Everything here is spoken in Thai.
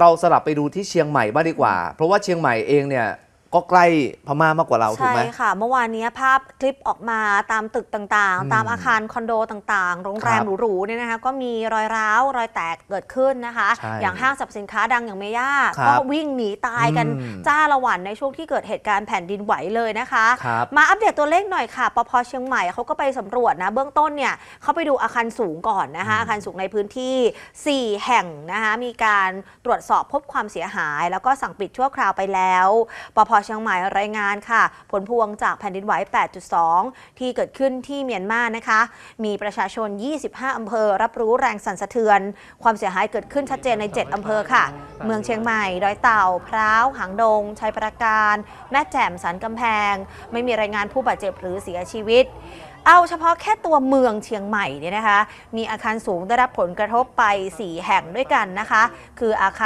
เราสลับไปดูที่เชียงใหม่บ้างดีกว่า เพราะว่าเชียงใหม่เองเนี่ย ก็ใกล้พม่ามากกว่าเราถูกใช่ไหมค่ะ เมื่อวานนี้ภาพคลิปออกมาตามตึกต่างอืมๆตามอาคารคอนโดต่างๆ โรงแรมครับหรูๆเนี่ยนะคะก็มีรอยร้าว รอยแตกเกิดขึ้นนะคะ ใช่อย่างห้างสรรพสินค้าดังอย่างเมย่าครับก็วิ่งหนีตายกันอืมจ้าละหวันในช่วงที่เกิดเหตุการณ์แผ่นดินไหวเลยนะคะ ครับ มาอัปเดตตัวเลขหน่อยค่ะปพเชียงใหม่เขาก็ไปสำรวจนะ เบื้องต้นเนี่ยเขาไปดูอาคารสูงก่อนนะคะอืมอาคารสูงในพื้นที่ 4 แห่งนะคะมีการตรวจสอบพบความเสียหาย แล้วก็สั่งปิดชั่วคราวไปแล้วปพเชียงใหม่รายงานค่ะ ผลพวงจากแผ่นดินไหว 8.2 ที่เกิดขึ้นที่เมียนมานะคะ มีประชาชน 25 อำเภอ รับรู้แรงสั่นสะเทือน ความเสียหายเกิดขึ้นชัดเจนใน 7 อำเภอค่ะ เมืองเชียงใหม่ดอยเต่าพร้าวหางดง ชัยปราการ แม่แจ่มสันกำแพง ไม่มีรายงานผู้บาดเจ็บหรือเสียชีวิตเอาเฉพาะแค่ตัวเมืองเชียงใหม่เนี่ยนะคะ มีอาคารสูงได้รับผลกระทบไป 4 แห่งด้วยกันนะคะ คืออาคาร